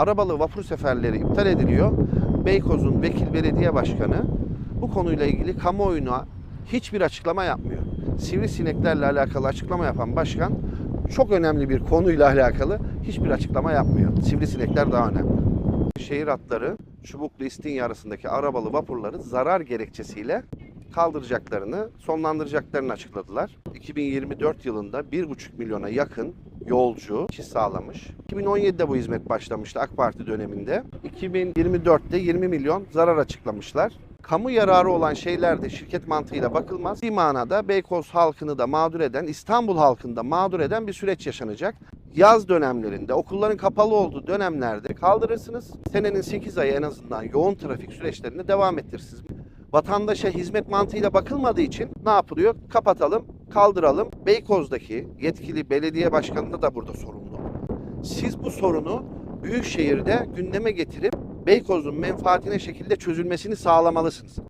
arabalı vapur seferleri iptal ediliyor. Beykoz'un vekil belediye başkanı bu konuyla ilgili kamuoyuna hiçbir açıklama yapmıyor. Sivrisineklerle alakalı açıklama yapan başkan çok önemli bir konuyla alakalı hiçbir açıklama yapmıyor. Sivrisinekler daha önemli. Şehir hatları Çubuklu İstinye arasındaki arabalı vapurları zarar gerekçesiyle kaldıracaklarını, sonlandıracaklarını açıkladılar. 2024 yılında 1,5 milyona yakın yolcu işi sağlamış. 2017'de bu hizmet başlamıştı AK Parti döneminde. 2024'te 20 milyon zarar açıklamışlar. Kamu yararı olan şeyler de şirket mantığıyla bakılmaz. Bir manada Beykoz halkını da mağdur eden, İstanbul halkını da mağdur eden bir süreç yaşanacak. Yaz dönemlerinde, okulların kapalı olduğu dönemlerde kaldırırsınız. Senenin 8 ayı en azından yoğun trafik süreçlerinde devam ettirirsiniz. Vatandaşa hizmet mantığıyla bakılmadığı için ne yapılıyor? Kapatalım, kaldıralım. Beykoz'daki yetkili belediye başkanı da burada sorumlu. Siz bu sorunu büyük şehirde gündeme getirip Beykoz'un menfaatine şekilde çözülmesini sağlamalısınız.